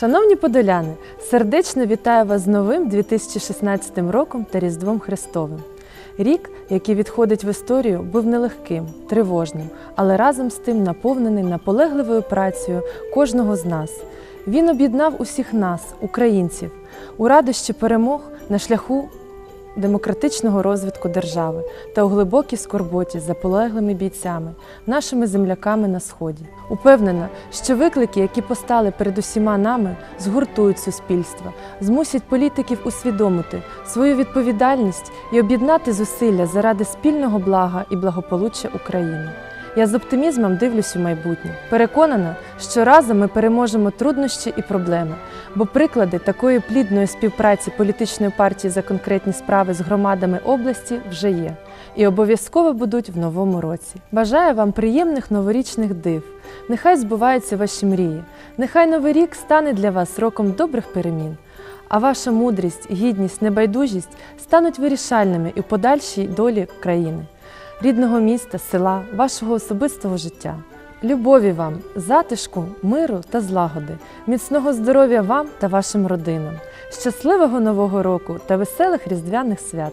Шановні подоляни, сердечно вітаю вас з новим 2016 роком та Різдвом Христовим. Рік, який відходить в історію, був нелегким, тривожним, але разом з тим наповнений наполегливою працею кожного з нас. Він об'єднав усіх нас, українців, у радощі перемог на шляху демократичного розвитку держави та у глибокій скорботі за полеглими бійцями, нашими земляками на сході. Упевнена, що виклики, які постали перед усіма нами, згуртують суспільство, змусять політиків усвідомити свою відповідальність і об'єднати зусилля заради спільного блага і благополуччя України. Я з оптимізмом дивлюсь у майбутнє. Переконана, що разом ми переможемо труднощі і проблеми, бо приклади такої плідної співпраці політичної партії за конкретні справи з громадами області вже є і обов'язково будуть в новому році. Бажаю вам приємних новорічних див. Нехай збуваються ваші мрії. Нехай новий рік стане для вас роком добрих перемін. А ваша мудрість, гідність, небайдужість стануть вирішальними і подальшій долі країни рідного міста, села, вашого особистого життя. Любові вам, затишку, миру та злагоди, міцного здоров'я вам та вашим родинам, щасливого нового року та веселих різдвяних свят!